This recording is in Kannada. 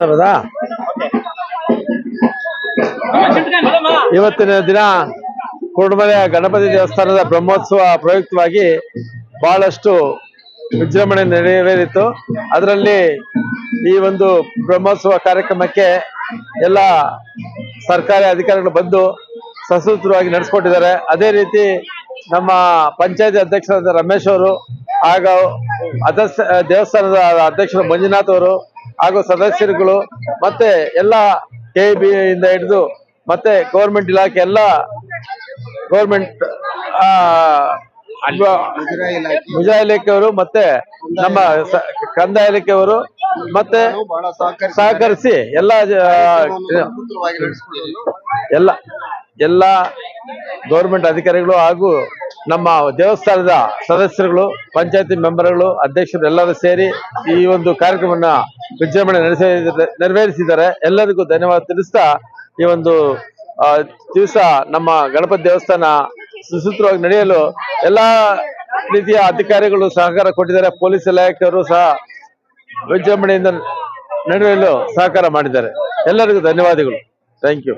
ಹೌದಾ? ಇವತ್ತಿನ ದಿನ ಕುರುಡುಮಲೆಯ ಗಣಪತಿ ದೇವಸ್ಥಾನದ ಬ್ರಹ್ಮೋತ್ಸವ ಪ್ರಯುಕ್ತವಾಗಿ ಬಹಳಷ್ಟು ವಿಜೃಂಭಣೆ ನೆರವೇರಿತು. ಅದರಲ್ಲಿ ಈ ಒಂದು ಬ್ರಹ್ಮೋತ್ಸವ ಕಾರ್ಯಕ್ರಮಕ್ಕೆ ಎಲ್ಲ ಸರ್ಕಾರಿ ಅಧಿಕಾರಿಗಳು ಬಂದು ಸಸೂತ್ರವಾಗಿ ನಡೆಸ್ಕೊಟ್ಟಿದ್ದಾರೆ. ಅದೇ ರೀತಿ ನಮ್ಮ ಪಂಚಾಯತಿ ಅಧ್ಯಕ್ಷರಾದ ರಮೇಶ್ ಅವರು ಹಾಗೂ ಅಧ್ಯಕ್ಷ ದೇವಸ್ಥಾನದ ಅಧ್ಯಕ್ಷರು ಮಂಜುನಾಥ್ ಅವರು ಹಾಗೂ ಸದಸ್ಯರುಗಳು ಮತ್ತೆ ಎಲ್ಲ ಕೆ ಇಂದ ಹಿಡಿದು ಮತ್ತೆ ಗೌರ್ಮೆಂಟ್ ಇಲಾಖೆ ಎಲ್ಲ ಗೌರ್ಮೆಂಟ್ ಮುಜಾ ಇಲಾಖೆಯವರು ಮತ್ತೆ ನಮ್ಮ ಕಂದಾಯ ಇಲಾಖೆಯವರು ಮತ್ತೆ ಸಹಕರಿಸಿ ಎಲ್ಲ ಎಲ್ಲ ಎಲ್ಲ ಗೌರ್ಮೆಂಟ್ ಅಧಿಕಾರಿಗಳು ಹಾಗೂ ನಮ್ಮ ದೇವಸ್ಥಾನದ ಸದಸ್ಯರುಗಳು, ಪಂಚಾಯತಿ ಮೆಂಬರ್ಗಳು, ಅಧ್ಯಕ್ಷರು ಎಲ್ಲರೂ ಸೇರಿ ಈ ಒಂದು ಕಾರ್ಯಕ್ರಮವನ್ನು ವಿಜೃಂಭಣೆ ನಡೆಸ, ನೆರವೇರಿಸಿದ್ದಾರೆ. ಎಲ್ಲರಿಗೂ ಧನ್ಯವಾದ ತಿಳಿಸ್ತಾ ಈ ಒಂದು ದಿವಸ ನಮ್ಮ ಗಣಪತಿ ದೇವಸ್ಥಾನ ಸುಸೂತ್ರವಾಗಿ ನಡೆಯಲು ಎಲ್ಲಾ ರೀತಿಯ ಅಧಿಕಾರಿಗಳು ಸಹಕಾರ ಕೊಟ್ಟಿದ್ದಾರೆ. ಪೊಲೀಸ್ ಇಲಾಖೆಯವರು ಸಹ ವಿಜೃಂಭಣೆಯಿಂದ ನಡೆಯಲು ಸಹಕಾರ ಮಾಡಿದ್ದಾರೆ. ಎಲ್ಲರಿಗೂ ಧನ್ಯವಾದಗಳು. Thank you.